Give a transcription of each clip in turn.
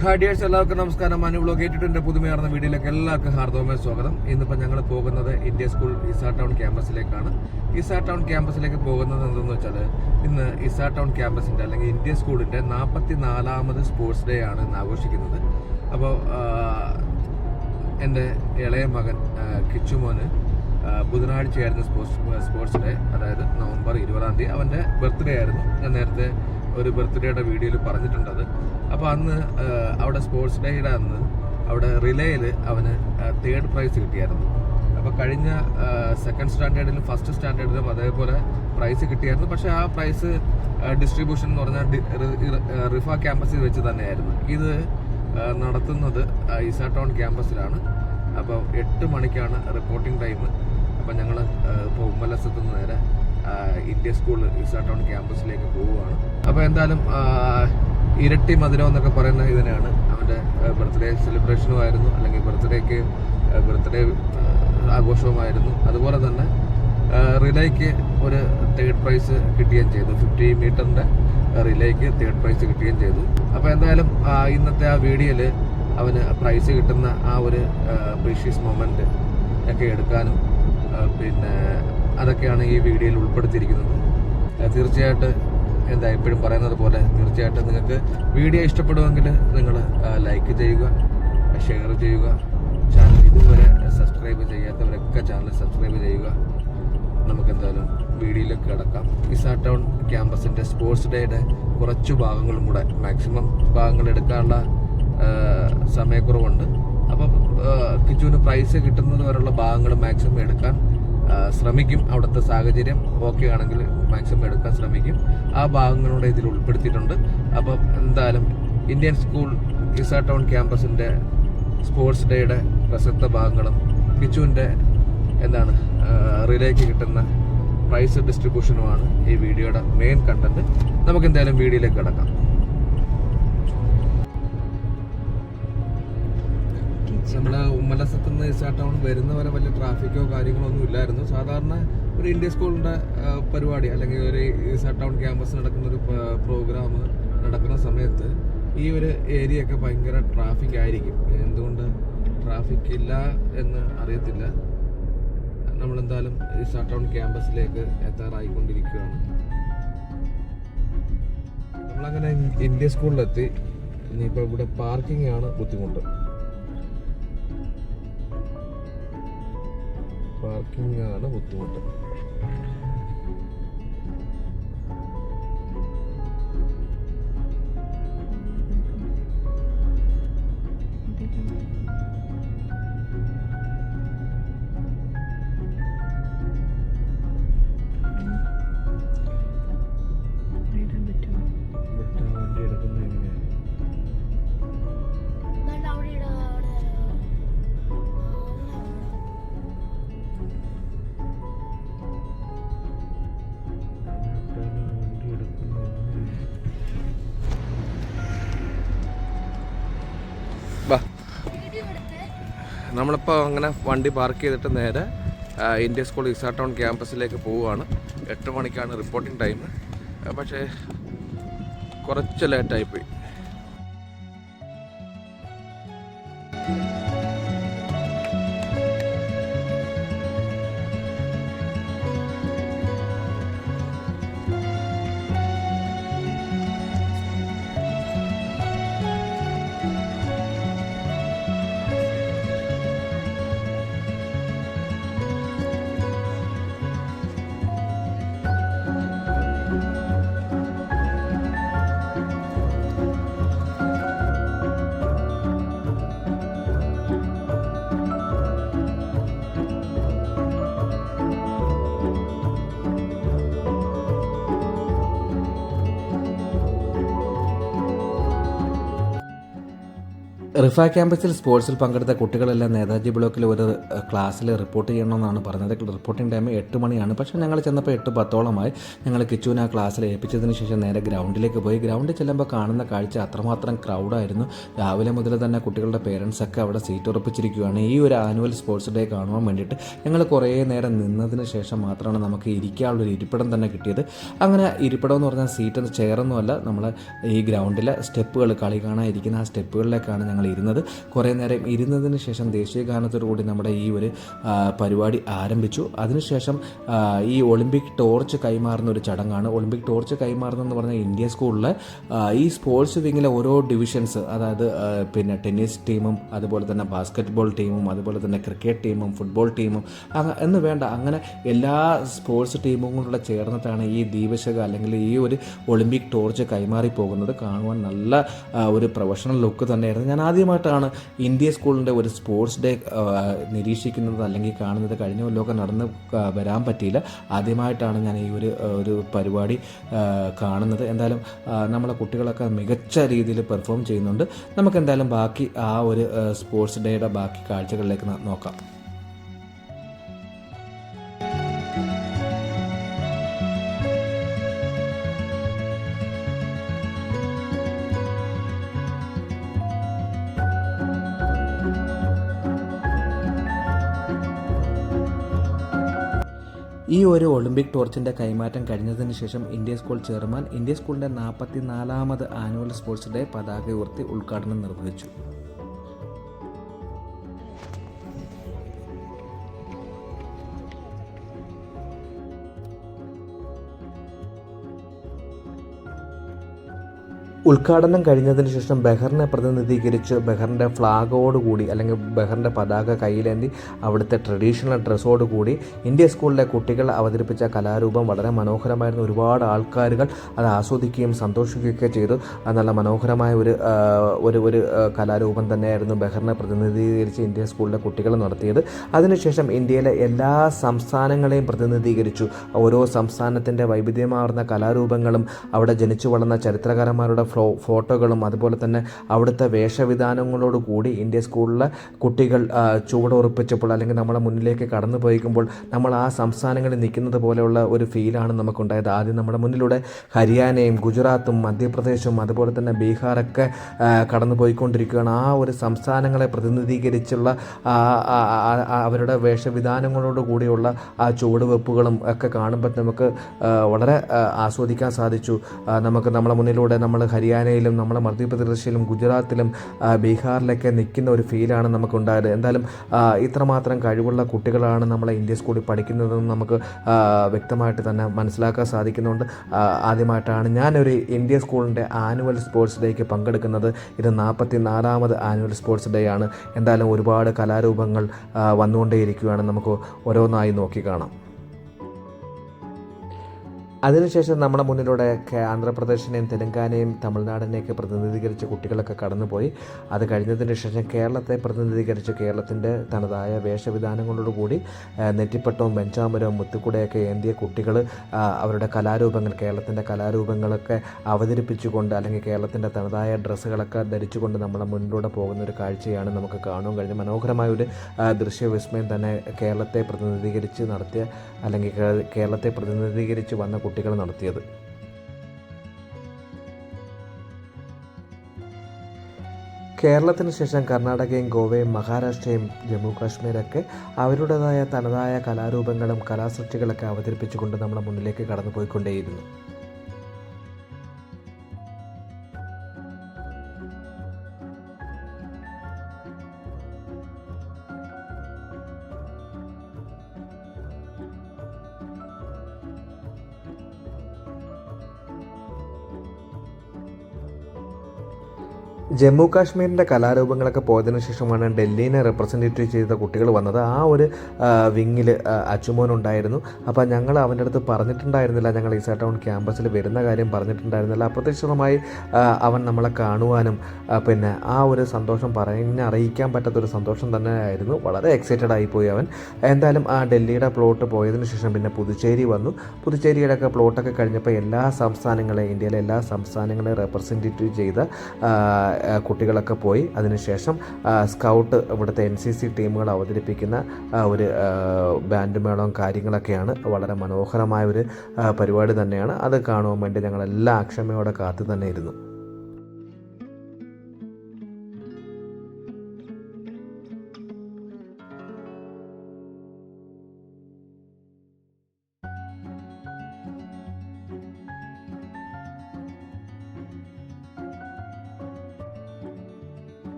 Hi dears എല്ലാവർക്കും നമസ്കാരം. Manu blog ഏറ്റിട്ടുണ്ട് പുതുമയാർന്ന വീഡിയോയിലേക്ക് എല്ലാവർക്കും ഹാർദവമായ സ്വാഗതം. ഇന്നിപ്പോൾ ഞങ്ങൾ പോകുന്നത് ഇന്ത്യ സ്കൂൾ ഇസാ ടൗൺ ക്യാമ്പസിലേക്കാണ്. ഇസാ ടൗൺ ക്യാമ്പസിലേക്ക് പോകുന്നത് എന്തെന്ന് വെച്ചാൽ ഇന്ന് ഇസാ ടൗൺ ക്യാമ്പസിന്റെ അല്ലെങ്കിൽ ഇന്ത്യ സ്കൂളിന്റെ നാൽപ്പത്തി നാലാമത് സ്പോർട്സ് ഡേ ആണ് ഇന്ന് ആഘോഷിക്കുന്നത്. അപ്പോൾ എന്റെ ഇളയ മകൻ കിച്ചുമോന് ബുധനാഴ്ചയായിരുന്നു സ്പോർട്സ് സ്പോർട്സ് ഡേ. അതായത് നവംബർ ഇരുപതാം തീയതി. അവന്റെ ബർത്ത്ഡേ ആയിരുന്നു. ഞാൻ നേരത്തെ ഒരു ബർത്ത്ഡേയുടെ വീഡിയോയിൽ പറഞ്ഞിട്ടുണ്ടത് അപ്പോൾ അന്ന് അവിടെ സ്പോർട്സ് ഡേയുടെ അന്ന് അവിടെ റിലേയിൽ അവന് തേർഡ് പ്രൈസ് കിട്ടിയായിരുന്നു. അപ്പോൾ കഴിഞ്ഞ സെക്കൻഡ് സ്റ്റാൻഡേർഡിലും ഫസ്റ്റ് സ്റ്റാൻഡേർഡിലും അതേപോലെ പ്രൈസ് കിട്ടിയായിരുന്നു. പക്ഷേ ആ പ്രൈസ് ഡിസ്ട്രിബ്യൂഷൻ എന്ന് പറഞ്ഞാൽ റിഫ ക്യാമ്പസിൽ വെച്ച് തന്നെയായിരുന്നു. ഇത് നടത്തുന്നത് ഇസാട്ടോൺ ഇസാ ടൗൺ ക്യാമ്പസിലാണ്. അപ്പോൾ എട്ട് മണിക്കാണ് റിപ്പോർട്ടിംഗ് ടൈം അപ്പോൾ ഞങ്ങൾ ഇപ്പോൾ ഉമ്മലസത്ത് നേരെ ഇന്ത്യ സ്കൂൾ റിസോർട്ട് ടൗൺ ക്യാമ്പസിലേക്ക് പോവുകയാണ്. അപ്പോൾ എന്തായാലും ഇരട്ടി മധുരം എന്നൊക്കെ പറയുന്ന ഇതിനാണ് അവന്റെ ബർത്ത്ഡേ സെലിബ്രേഷനും ആയിരുന്നു. അല്ലെങ്കിൽ ബർത്ത്ഡേക്ക് ബർത്ത്ഡേ ആഘോഷവുമായിരുന്നു അതുപോലെ തന്നെ റിലേക്ക് ഒരു തേർഡ് പ്രൈസ് കിട്ടുകയും ചെയ്തു. ഫിഫ്റ്റി മീറ്ററിന്റെ റിലേക്ക് തേർഡ് പ്രൈസ് കിട്ടുകയും ചെയ്തു. അപ്പോൾ എന്തായാലും ഇന്നത്തെ ആ വീഡിയോയിൽ അവന് പ്രൈസ് കിട്ടുന്ന ആ ഒരു പ്രീഷ്യസ് മൊമെന്റ് ഒക്കെ എടുക്കാനും പിന്നെ അതൊക്കെയാണ് ഈ വീഡിയോയിൽ ഉൾപ്പെടുത്തിയിരിക്കുന്നത്. തീർച്ചയായിട്ട് എന്താ എപ്പോഴും പറയുന്നത് പോലെ തീർച്ചയായിട്ടും നിങ്ങൾക്ക് വീഡിയോ ഇഷ്ടപ്പെടുമെങ്കിൽ നിങ്ങൾ ലൈക്ക് ചെയ്യുക ഷെയർ ചെയ്യുക ചാനൽ ഇതുവരെ സബ്സ്ക്രൈബ് ചെയ്യാത്തവരൊക്കെ ചാനൽ സബ്സ്ക്രൈബ് ചെയ്യുക. നമുക്ക് എന്തായാലും വീഡിയോയിലേക്ക് കിടക്കാം. ഇസാ ടൗൺ ക്യാമ്പസിന്റെ സ്പോർട്സ് ഡേയുടെ കുറച്ച് ഭാഗങ്ങളും കൂടെ മാക്സിമം ഭാഗങ്ങൾ എടുക്കാനുള്ള സമയക്കുറവുണ്ട്. അപ്പം കിച്ചുവിന് പ്രൈസ് കിട്ടുന്നത് വരെയുള്ള ഭാഗങ്ങൾ മാക്സിമം എടുക്കാൻ ശ്രമിക്കും. അവിടുത്തെ സാഹചര്യം ഓക്കെ ആണെങ്കിൽ മാക്സിമം എടുക്കാൻ ശ്രമിക്കും. ആ ഭാഗങ്ങളുടെ ഇതിൽ ഉൾപ്പെടുത്തിയിട്ടുണ്ട്. അപ്പം എന്തായാലും ഇന്ത്യൻ സ്കൂൾ ഇസ ടൗൺ ക്യാമ്പസിന്റെ സ്പോർട്സ് ഡേയുടെ പ്രസക്ത ഭാഗങ്ങളും കിച്ചുവിന്റെ എന്താണ് റിലേക്ക് കിട്ടുന്ന പ്രൈസ് ഡിസ്ട്രിബ്യൂഷനുമാണ് ഈ വീഡിയോയുടെ മെയിൻ കണ്ടന്റ് നമുക്ക് എന്തായാലും വീഡിയോയിലേക്ക് കിടക്കാം. നമ്മൾ ഉമ്മലസത്ത് നിന്ന് ടൗൺ വരുന്നവരെ വലിയ ട്രാഫിക്കോ കാര്യങ്ങളോ ഒന്നും ഇല്ലായിരുന്നു. സാധാരണ ഒരു ഇന്ത്യ സ്കൂളിന്റെ പരിപാടി അല്ലെങ്കിൽ ഒരു ടൗൺ ക്യാമ്പസ് നടക്കുന്ന ഒരു പ്രോഗ്രാം നടക്കുന്ന സമയത്ത് ഈ ഒരു ഏരിയ ഒക്കെ ഭയങ്കര ട്രാഫിക് ആയിരിക്കും. എന്തുകൊണ്ട് ട്രാഫിക് ഇല്ല എന്ന് അറിയത്തില്ല. നമ്മളെന്തായാലും ഇസാ ടൗൺ ക്യാമ്പസിലേക്ക് എത്താറായിക്കൊണ്ടിരിക്കുകയാണ്. നമ്മളങ്ങനെ ഇന്ത്യ സ്കൂളിലെത്തി ഇനിയിപ്പോൾ ഇവിടെ പാർക്കിംഗ് ആണ് ബുദ്ധിമുട്ട്. പാർക്കിംഗ് ആണ് ബുദ്ധിമുട്ട് നമ്മളിപ്പോൾ അങ്ങനെ വണ്ടി പാർക്ക് ചെയ്തിട്ട് നേരെ ഇന്ത്യ സ്കൂൾ ഇസാ ടൗൺ ക്യാമ്പസിലേക്ക് പോവുകയാണ്. എട്ട് മണിക്കാണ് റിപ്പോർട്ടിംഗ് ടൈം പക്ഷേ കുറച്ച് ലേറ്റായിപ്പോയി റിഫ ക്യാമ്പസിൽ സ്പോർട്സിൽ പങ്കെടുത്ത കുട്ടികളെല്ലാം നേതാജി ബ്ലോക്കിൽ ഒരു ക്ലാസ്സിൽ റിപ്പോർട്ട് ചെയ്യണമെന്നാണ് പറഞ്ഞത്. റിപ്പോർട്ടിംഗ് ടൈം എട്ട് മണിയാണ്. പക്ഷേ ഞങ്ങൾ ചെന്നപ്പോൾ എട്ട് പത്തോളമായി ഞങ്ങൾ കിച്ചുവിനെ ആ ക്ലാസ്സിൽ ഏൽപ്പിച്ചതിന് ശേഷം നേരെ ഗ്രൗണ്ടിലേക്ക് പോയി. ഗ്രൗണ്ടിൽ ചെല്ലുമ്പോൾ കാണുന്ന കാഴ്ച അത്രമാത്രം ക്രൗഡായിരുന്നു രാവിലെ മുതൽ തന്നെ കുട്ടികളുടെ പേരൻസൊക്കെ അവിടെ സീറ്റ് ഉറപ്പിച്ചിരിക്കുകയാണ്. ഈ ഒരു ആനുവൽ സ്പോർട്സ് ഡേ കാണുവാൻ വേണ്ടിയിട്ട് ഞങ്ങൾ കുറേ നേരം നിന്നതിന് ശേഷം മാത്രമാണ് നമുക്ക് ഇരിക്കാനുള്ളൊരു ഇരിപ്പിടം തന്നെ കിട്ടിയത്. അങ്ങനെ ഇരിപ്പിടം എന്ന് പറഞ്ഞാൽ സീറ്റ് ചെയറൊന്നുമല്ല നമ്മൾ ഈ ഗ്രൗണ്ടിലെ സ്റ്റെപ്പുകൾ കളി കാണാൻ ഇരിക്കുന്ന ആ സ്റ്റെപ്പുകളിലേക്കാണ് ഞങ്ങൾ ഇരുന്നത്. കുറേ നേരം ഇരുന്നതിന് ശേഷം ദേശീയ ഗാനത്തോടുകൂടി നമ്മുടെ ഈ ഒരു പരിപാടി ആരംഭിച്ചു. അതിനുശേഷം ഈ ഒളിമ്പിക് ടോർച്ച് കൈമാറുന്ന ഒരു ചടങ്ങാണ്. ഒളിമ്പിക് ടോർച്ച് കൈമാറുന്നതെന്ന് പറഞ്ഞാൽ ഇന്ത്യ സ്കൂളിലെ ഈ സ്പോർട്സ് വിങ്ങിലെ ഓരോ ഡിവിഷൻസ് അതായത് പിന്നെ ടെന്നീസ് ടീമും അതുപോലെ തന്നെ ബാസ്ക്കറ്റ് ബോൾ ടീമും അതുപോലെ തന്നെ ക്രിക്കറ്റ് ടീമും ഫുട്ബോൾ ടീമും എന്ന് വേണ്ട അങ്ങനെ എല്ലാ സ്പോർട്സ് ടീമും കൂടെ ചേർന്നിട്ടാണ് ഈ ദീപശക അല്ലെങ്കിൽ ഈ ഒരു ഒളിമ്പിക് ടോർച്ച് കൈമാറി പോകുന്നത് കാണുവാൻ നല്ല ഒരു പ്രൊഫഷണൽ ലുക്ക് തന്നെയായിരുന്നു. ഞാൻ ആദ്യമായിട്ടാണ് ഇന്ത്യ സ്കൂളിന്റെ ഒരു സ്പോർട്സ് ഡേ നിരീക്ഷിക്കുന്നത് അല്ലെങ്കിൽ കാണുന്നത്. കഴിഞ്ഞ കൊല്ലമൊക്കെ നടന്ന് വരാൻ പറ്റിയില്ല. ആദ്യമായിട്ടാണ് ഞാൻ ഈ ഒരു ഒരു പരിപാടി കാണുന്നത്. എന്തായാലും നമ്മളെ കുട്ടികളൊക്കെ മികച്ച രീതിയിൽ പെർഫോം ചെയ്യുന്നുണ്ട്. നമുക്ക് എന്തായാലും ബാക്കി ആ ഒരു സ്പോർട്സ് ഡേയുടെ ബാക്കി കാഴ്ചകളിലേക്ക് നോക്കാം. ഒരു ഒളിമ്പിക് ടോർച്ചിന്റെ കൈമാറ്റം കഴിഞ്ഞതിന് ശേഷം ഇന്ത്യ സ്കൂൾ ചെയർമാൻ ഇന്ത്യ സ്കൂളിന്റെ നാൽപ്പത്തി നാലാമത് ആനുവൽ സ്പോർട്സ് ഡേ പതാക ഉയർത്തി ഉദ്ഘാടനം നിർവഹിച്ചു. ഉദ്ഘാടനം കഴിഞ്ഞതിന് ശേഷം ബഹറിനെ പ്രതിനിധീകരിച്ച് ബഹറിന്റെ ഫ്ലാഗോടുകൂടി അല്ലെങ്കിൽ ബഹറിന്റെ പതാക കയ്യിലേന്തി അവിടുത്തെ ട്രഡീഷണൽ ഡ്രസ്സോടുകൂടി ഇന്ത്യ സ്കൂളിലെ കുട്ടികൾ അവതരിപ്പിച്ച കലാരൂപം വളരെ മനോഹരമായിരുന്നു. ഒരുപാട് ആൾക്കാരുകൾ അത് ആസ്വദിക്കുകയും സന്തോഷിക്കുകയൊക്കെ ചെയ്തു. നല്ല മനോഹരമായ ഒരു ഒരു ഒരു കലാരൂപം തന്നെയായിരുന്നു ബഹറിനെ പ്രതിനിധീകരിച്ച് ഇന്ത്യ സ്കൂളിലെ കുട്ടികൾ നടത്തിയത്. അതിനുശേഷം ഇന്ത്യയിലെ എല്ലാ സംസ്ഥാനങ്ങളെയും പ്രതിനിധീകരിച്ചു. ഓരോ സംസ്ഥാനത്തിന്റെ വൈവിധ്യമാർന്ന കലാരൂപങ്ങളും അവിടെ ജനിച്ചു വളർന്ന ചരിത്രകാരന്മാരുടെ ഫ്ലോ ഫോട്ടോകളും അതുപോലെ തന്നെ അവിടുത്തെ വേഷവിധാനങ്ങളോട് കൂടി ഇന്ത്യ സ്കൂളിലെ കുട്ടികൾ ചുവടുറപ്പിച്ചപ്പോൾ അല്ലെങ്കിൽ നമ്മളെ മുന്നിലേക്ക് കടന്നു പോയിക്കുമ്പോൾ നമ്മൾ ആ സംസ്ഥാനങ്ങളിൽ നിൽക്കുന്നത് പോലെയുള്ള ഒരു ഫീലാണ് നമുക്കുണ്ടായത്. ആദ്യം നമ്മുടെ മുന്നിലൂടെ ഹരിയാനയും ഗുജറാത്തും മധ്യപ്രദേശും അതുപോലെ തന്നെ ബീഹാറൊക്കെ കടന്നു പോയിക്കൊണ്ടിരിക്കുകയാണ്. ആ ഒരു സംസ്ഥാനങ്ങളെ പ്രതിനിധീകരിച്ചുള്ള അവരുടെ വേഷവിധാനങ്ങളോട് കൂടിയുള്ള ആ ചുവടുവെപ്പുകളും ഒക്കെ കാണുമ്പോൾ നമുക്ക് വളരെ ആസ്വദിക്കാൻ സാധിച്ചു. നമുക്ക് നമ്മുടെ മുന്നിലൂടെ നമ്മൾ ഹരിയാനയിലും നമ്മളെ മധ്യപ്രദേശിലും ഗുജറാത്തിലും ബീഹാറിലൊക്കെ നിൽക്കുന്ന ഒരു ഫീലാണ് നമുക്കുണ്ടായത്. എന്തായാലും ഇത്രമാത്രം കഴിവുള്ള കുട്ടികളാണ് നമ്മളെ ഇന്ത്യ സ്കൂളിൽ പഠിക്കുന്നതെന്ന് നമുക്ക് വ്യക്തമായിട്ട് തന്നെ മനസ്സിലാക്കാൻ സാധിക്കുന്നുണ്ട്. ആദ്യമായിട്ടാണ് ഞാനൊരു ഇന്ത്യ സ്കൂളിന്റെ ആനുവൽ സ്പോർട്സ് ഡേക്ക് പങ്കെടുക്കുന്നത്. ഇത് നാൽപ്പത്തി നാലാമത് ആനുവൽ സ്പോർട്സ് ഡേ ആണ്. എന്തായാലും ഒരുപാട് കലാരൂപങ്ങൾ വന്നുകൊണ്ടേയിരിക്കുകയാണ്. നമുക്ക് ഓരോന്നായി നോക്കി കാണാം. അതിനുശേഷം നമ്മുടെ മുന്നിലൂടെ ആന്ധ്രാപ്രദേശിനെയും തെലങ്കാനയും തമിഴ്നാടിനെയൊക്കെ പ്രതിനിധീകരിച്ച് കുട്ടികളൊക്കെ കടന്നുപോയി. അത് കഴിഞ്ഞതിന് ശേഷം കേരളത്തെ പ്രതിനിധീകരിച്ച് കേരളത്തിന്റെ തനതായ വേഷവിധാനങ്ങളോടുകൂടി നെറ്റിപ്പട്ടവും വെഞ്ചാമരവും മുത്തുക്കുടയൊക്കെ ഏന്തിയ കുട്ടികൾ അവരുടെ കലാരൂപങ്ങൾ കേരളത്തിന്റെ കലാരൂപങ്ങളൊക്കെ അവതരിപ്പിച്ചുകൊണ്ട് അല്ലെങ്കിൽ കേരളത്തിന്റെ തനതായ ഡ്രസ്സുകളൊക്കെ ധരിച്ചുകൊണ്ട് നമ്മുടെ മുന്നിലൂടെ പോകുന്ന ഒരു കാഴ്ചയാണ് നമുക്ക് കാണാൻ കഴിഞ്ഞ മനോഹരമായ ഒരു ദൃശ്യവിസ്മയം തന്നെ കേരളത്തെ പ്രതിനിധീകരിച്ച് നടത്തിയ അല്ലെങ്കിൽ കേരളത്തെ പ്രതിനിധീകരിച്ച് വന്ന കുട്ടികൾ നടത്തിയത്. കേരളത്തിന് ശേഷം കർണാടകയും ഗോവയും മഹാരാഷ്ട്രയും ജമ്മു കാശ്മീരൊക്കെ അവരുടേതായ തനതായ കലാരൂപങ്ങളും കലാസൃഷ്ടികളൊക്കെ അവതരിപ്പിച്ചുകൊണ്ട് നമ്മുടെ മുന്നിലേക്ക് കടന്നു പോയിക്കൊണ്ടേയിരുന്നു ജമ്മു കാശ്മീരിന്റെ കലാരൂപങ്ങളൊക്കെ പോയതിനു ശേഷമാണ് ഡൽഹിനെ റെപ്രസെന്റേറ്റീവ് ചെയ്ത കുട്ടികൾ വന്നത്. ആ ഒരു വിങ്ങിൽ അച്ചുമോൻ ഉണ്ടായിരുന്നു. അപ്പോൾ ഞങ്ങൾ അവന്റെ അടുത്ത് പറഞ്ഞിട്ടുണ്ടായിരുന്നില്ല. ഞങ്ങൾ ഈസാ ടൗൺ ക്യാമ്പസിൽ വരുന്ന കാര്യം പറഞ്ഞിട്ടുണ്ടായിരുന്നില്ല. അപ്രതീക്ഷിതമായി അവൻ നമ്മളെ കാണുവാനും പിന്നെ ആ ഒരു സന്തോഷം പറഞ്ഞ് അറിയിക്കാൻ പറ്റാത്തൊരു സന്തോഷം തന്നെ ആയിരുന്നു. വളരെ എക്സൈറ്റഡ് ആയിപ്പോയി അവൻ. എന്തായാലും ആ ഡൽഹിയുടെ പ്ലോട്ട് പോയതിനു ശേഷം പിന്നെ പുതുച്ചേരി വന്നു. പുതുച്ചേരിയുടെ ഒക്കെ പ്ലോട്ടൊക്കെ കഴിഞ്ഞപ്പോൾ എല്ലാ സംസ്ഥാനങ്ങളെയും ഇന്ത്യയിലെ എല്ലാ സംസ്ഥാനങ്ങളെയും റെപ്രസെന്റേറ്റീവ് ചെയ്ത കുട്ടികളൊക്കെ പോയി. അതിനുശേഷം സ്കൗട്ട് ഇവിടുത്തെ എൻ സി സി ടീമുകൾ അവതരിപ്പിക്കുന്ന ഒരു ബാൻഡ് മേളവും കാര്യങ്ങളൊക്കെയാണ്. വളരെ മനോഹരമായ ഒരു പരിപാടി തന്നെയാണ്. അത് കാണുവാൻ വേണ്ടി ഞങ്ങളെല്ലാം അക്ഷമയോടെ കാത്തു തന്നെ ഇരുന്നു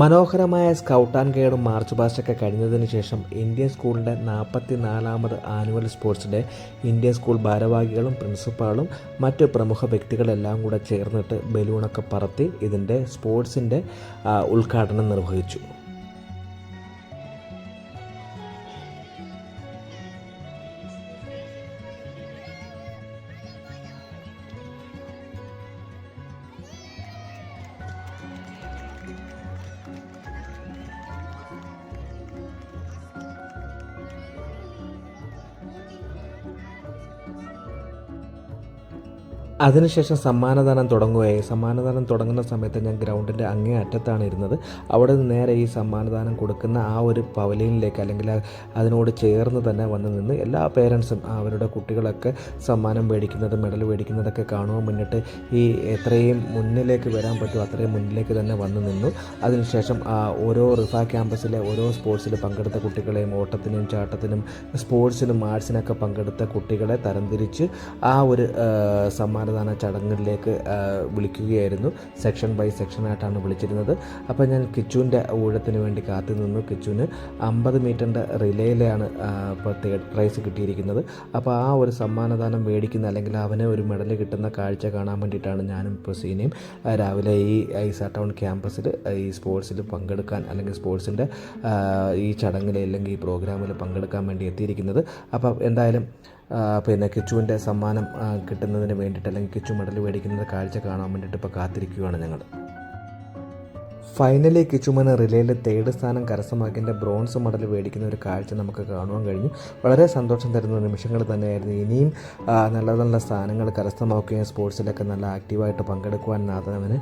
മനോഹരമായ സ്കൗട്ട് ആൻഡ് ഗൈഡും മാർച്ച് പാസ്റ്റൊക്കെ കഴിഞ്ഞതിന് ശേഷം ഇന്ത്യൻ സ്കൂളിന്റെ നാൽപ്പത്തി നാലാമത് annual sports day Indian school ഭാരവാഹികളും പ്രിൻസിപ്പാളും മറ്റ് പ്രമുഖ വ്യക്തികളെല്ലാം കൂടെ ചേർന്നിട്ട് ബലൂണൊക്കെ പറത്തി ഇതിന്റെ സ്പോർട്സിന്റെ ഉദ്ഘാടനം നിർവഹിച്ചു. അതിനുശേഷം സമ്മാനദാനം തുടങ്ങുകയായി സമ്മാനദാനം തുടങ്ങുന്ന സമയത്ത് ഞാൻ ഗ്രൗണ്ടിന്റെ അങ്ങേ അറ്റത്താണ് ഇരുന്നത്. അവിടെ നിന്ന് നേരെ ഈ സമ്മാനദാനം കൊടുക്കുന്ന ആ ഒരു പവലിയനിലേക്ക് അല്ലെങ്കിൽ അതിനോട് ചേർന്ന് തന്നെ വന്ന് നിന്ന് എല്ലാ പേരൻസും അവരുടെ കുട്ടികളൊക്കെ സമ്മാനം മേടിക്കുന്നത് മെഡൽ മേടിക്കുന്നതൊക്കെ കാണുവാൻ മുന്നിട്ട് ഈ എത്രയും മുന്നിലേക്ക് വരാൻ പറ്റുമോ അത്രയും മുന്നിലേക്ക് തന്നെ വന്ന് നിന്നു. അതിനുശേഷം ഓരോ റിഫ ക്യാമ്പസിലെ ഓരോ സ്പോർട്സിൽ പങ്കെടുത്ത കുട്ടികളെയും ഓട്ടത്തിനും ചാട്ടത്തിനും സ്പോർട്സിനും ആർട്സിനൊക്കെ പങ്കെടുത്ത കുട്ടികളെ തരംതിരിച്ച് ആ ഒരു ആ, സമ്മാനദാന ചടങ്ങിലേക്ക് ആ, വിളിക്കുകയായിരുന്നു. സെക്ഷൻ ബൈ സെക്ഷനായിട്ടാണ് വിളിച്ചിരുന്നത്. അപ്പോൾ ഞാൻ കിച്ചുവിന്റെ ഊഴത്തിന് വേണ്ടി കാത്തു നിന്നു കിച്ചുവിന് അമ്പത് മീറ്ററിന്റെ റിലേയിലാണ് ഇപ്പോൾ പ്രൈസ് കിട്ടിയിരിക്കുന്നത്. അപ്പോൾ ആ ഒരു സമ്മാനദാനം മേടിക്കുന്ന അല്ലെങ്കിൽ അവന് ഒരു മെഡൽ കിട്ടുന്ന കാഴ്ച കാണാൻ വേണ്ടിയിട്ടാണ് ഞാനും ഇപ്പോൾ സീനയും രാവിലെ ഈ ഐസ ടൗൺ ക്യാമ്പസിൽ ഈ സ്പോർട്സിൽ പങ്കെടുക്കാൻ അല്ലെങ്കിൽ സ്പോർട്സിന്റെ ഈ ചടങ്ങിൽ അല്ലെങ്കിൽ ഈ പ്രോഗ്രാമിൽ പങ്കെടുക്കാൻ വേണ്ടി എത്തിയിരിക്കുന്നത്. അപ്പോൾ എന്തായാലും പിന്നെ കിച്ചുവിന്റെ സമ്മാനം കിട്ടുന്നതിന് വേണ്ടിയിട്ട് അല്ലെങ്കിൽ കിച്ചു മെഡൽ മേടിക്കുന്നത് കാഴ്ച കാണാൻ വേണ്ടിയിട്ട് ഇപ്പോൾ കാത്തിരിക്കുകയാണ് ഞങ്ങൾ ഫൈനലി കിച്ചുമന് റിലേയിൽ തേർഡ് സ്ഥാനം കരസ്ഥമാക്കിന്റെ ബ്രോൺസ് മെഡൽ മേടിക്കുന്ന ഒരു കാഴ്ച നമുക്ക് കാണുവാൻ കഴിഞ്ഞു. വളരെ സന്തോഷം തരുന്ന നിമിഷങ്ങൾ തന്നെയായിരുന്നു. ഇനിയും നല്ല നല്ല സ്ഥാനങ്ങൾ കരസ്ഥമാക്കുകയും സ്പോർട്സിലൊക്കെ നല്ല ആക്റ്റീവായിട്ട് പങ്കെടുക്കുവാൻ നാഥനവന്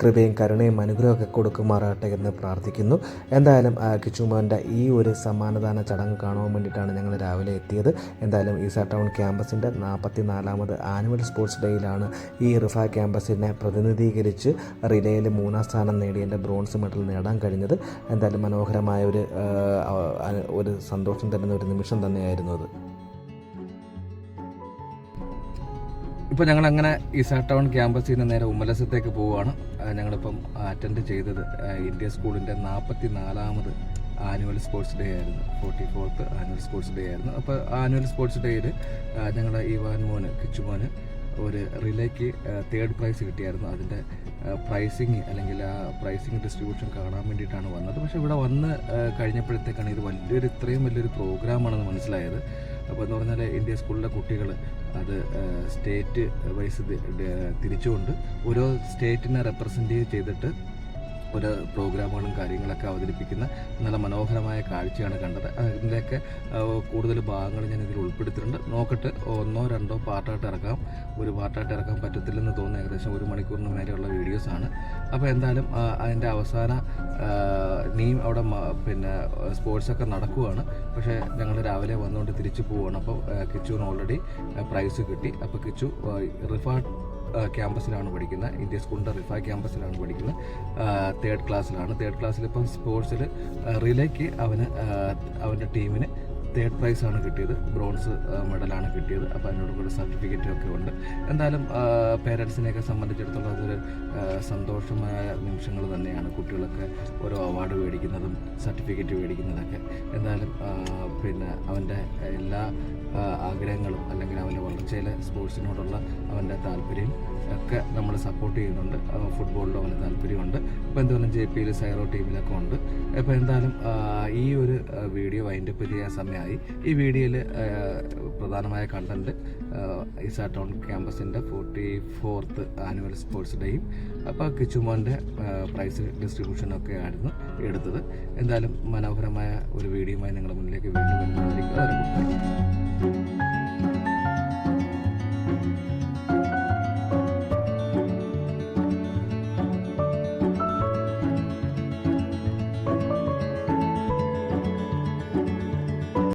കൃപയും കരുണയും അനുഗ്രഹമൊക്കെ കൊടുക്കുമാറാട്ടെ എന്ന് പ്രാർത്ഥിക്കുന്നു. എന്തായാലും കിച്ചുമോന്റെ ഈ ഒരു സമ്മാനദാന ചടങ്ങ് കാണുവാൻ വേണ്ടിയിട്ടാണ് ഞങ്ങൾ രാവിലെ എത്തിയത്. എന്തായാലും ഈസ ടൗൺ ക്യാമ്പസിന്റെ നാൽപ്പത്തി നാലാമത് ആനുവൽ സ്പോർട്സ് ഡേയിലാണ് ഈ റിഫ ക്യാമ്പസിനെ പ്രതിനിധീകരിച്ച് റിലേയിൽ മൂന്നാം സ്ഥാനം നേടി എന്റെ ബ്രോൺസ് മെഡൽ നേടാൻ കഴിഞ്ഞത് എന്തായാലും മനോഹരമായ ഒരു ഒരു സന്തോഷം തരുന്ന ഒരു നിമിഷം തന്നെയായിരുന്നു അത്. ഇപ്പോൾ ഞങ്ങൾ അങ്ങനെ ഈസാ ടൗൺ ക്യാമ്പസിൽ നിന്ന് നേരെ ഉമ്മലസത്തേക്ക് പോവുകയാണ്. ഞങ്ങളിപ്പം അറ്റൻഡ് ചെയ്തത് ഇന്ത്യ സ്കൂളിന്റെ നാൽപ്പത്തി നാലാമത് ആനുവൽ സ്പോർട്സ് ഡേ ആയിരുന്നു. Forty fourth annual sports day ആയിരുന്നു. അപ്പോൾ ആനുവൽ സ്പോർട്സ് ഡേയിൽ ഞങ്ങളുടെ ഇവാൻ മോന് കിച്ചുമോന് ഒരു റിലേക്ക് തേർഡ് പ്രൈസ് കിട്ടിയായിരുന്നു. അതിന്റെ പ്രൈസിങ് അല്ലെങ്കിൽ ആ പ്രൈസിങ് ഡിസ്ട്രിബ്യൂഷൻ കാണാൻ വേണ്ടിയിട്ടാണ് വന്നത്. പക്ഷേ ഇവിടെ വന്ന് കഴിഞ്ഞപ്പോഴത്തേക്കാണ് ഇത് വലിയൊരു ഇത്രയും വലിയൊരു പ്രോഗ്രാമാണെന്ന് മനസ്സിലായത്. അപ്പോൾ എന്ന് പറഞ്ഞാൽ ഇന്ത്യ സ്കൂളിലെ കുട്ടികൾ അത് സ്റ്റേറ്റ് വൈസ് തിരിച്ചുകൊണ്ട് ഓരോ സ്റ്റേറ്റിനെ റെപ്രസെന്റ് ചെയ്തിട്ട് ഒരു പ്രോഗ്രാമുകളും കാര്യങ്ങളൊക്കെ അവതരിപ്പിക്കുന്ന നല്ല മനോഹരമായ കാഴ്ചയാണ് കണ്ടത്. അതിന്റെയൊക്കെ കൂടുതൽ ഭാഗങ്ങൾ ഞാൻ ഇതിൽ ഉൾപ്പെടുത്തിയിട്ടുണ്ട്. നോക്കട്ടെ ഒന്നോ രണ്ടോ പാർട്ടായിട്ട് ഇറക്കാം. ഒരു പാർട്ടായിട്ട് ഇറക്കാൻ പറ്റത്തില്ലെന്ന് തോന്നുന്നു. ഏകദേശം ഒരു മണിക്കൂറിന് മേലെയുള്ള വീഡിയോസാണ്. അപ്പോൾ എന്തായാലും അതിന്റെ അവസാന നീം അവിടെ പിന്നെ സ്പോർട്സൊക്കെ നടക്കുവാണ്. പക്ഷേ ഞങ്ങൾ രാവിലെ വന്നുകൊണ്ട് തിരിച്ചു പോവുകയാണ് അപ്പോൾ കിച്ചുവിന് ഓൾറെഡി പ്രൈസ് കിട്ടി. അപ്പോൾ കിച്ചു റിഫ ക്യാമ്പസിലാണ് പഠിക്കുന്നത്. ഇന്ത്യ സ്കൂളിന്റെ റിഫ ക്യാമ്പസിലാണ് പഠിക്കുന്നത്. തേർഡ് ക്ലാസ്സിലാണ് തേർഡ് ക്ലാസ്സിൽ ഇപ്പം സ്പോർട്സിൽ റിലേക്ക് അവന് അവന്റെ ടീമിന് തേർഡ് പ്രൈസ് ആണ് കിട്ടിയത്. ബ്രോൺസ് മെഡലാണ് കിട്ടിയത്. അപ്പോൾ അതിനോട് കൂടെ സർട്ടിഫിക്കറ്റും ഒക്കെ ഉണ്ട്. എന്തായാലും പേരൻസിനെയൊക്കെ സംബന്ധിച്ചിടത്തോളം അതൊരു സന്തോഷമായ നിമിഷങ്ങൾ തന്നെയാണ്. കുട്ടികളൊക്കെ ഓരോ അവാർഡ് മേടിക്കുന്നതും സർട്ടിഫിക്കറ്റ് മേടിക്കുന്നതൊക്കെ. എന്തായാലും പിന്നെ അവന്റെ എല്ലാ ആഗ്രഹങ്ങളും അല്ലെങ്കിൽ അവന്റെ വളർച്ചയിലെ സ്പോർട്സിനോടുള്ള അവന്റെ താല്പര്യം ഒക്കെ നമ്മൾ സപ്പോർട്ട് ചെയ്യുന്നുണ്ട്. ഫുട്ബോളിലും അവന് താല്പര്യമുണ്ട്. അപ്പോൾ എന്തായാലും ജെ പിയിൽ സൈറോ ടീമിലൊക്കെ ഉണ്ട്. അപ്പോൾ എന്തായാലും ഈ ഒരു വീഡിയോ വീഡിയോ വൈൻഡപ്പ് ചെയ്യാൻ സമയമായി. ഈ വീഡിയോയിൽ പ്രധാനമായ കണ്ടന്റ് ഇസാ ടൗൺ ക്യാമ്പസിന്റെ ഫോർട്ടി ഫോർത്ത് ആനുവൽ സ്പോർട്സ് ഡേയും അപ്പോൾ കിച്ചുമോന്റെ പ്രൈസ് ഡിസ്ട്രിബ്യൂഷനൊക്കെ ആയിരുന്നു എടുത്തത്. എന്തായാലും മനോഹരമായ ഒരു വീഡിയോയുമായി നിങ്ങളുടെ മുന്നിലേക്ക് വീണ്ടും വരുന്നതായിരിക്കും.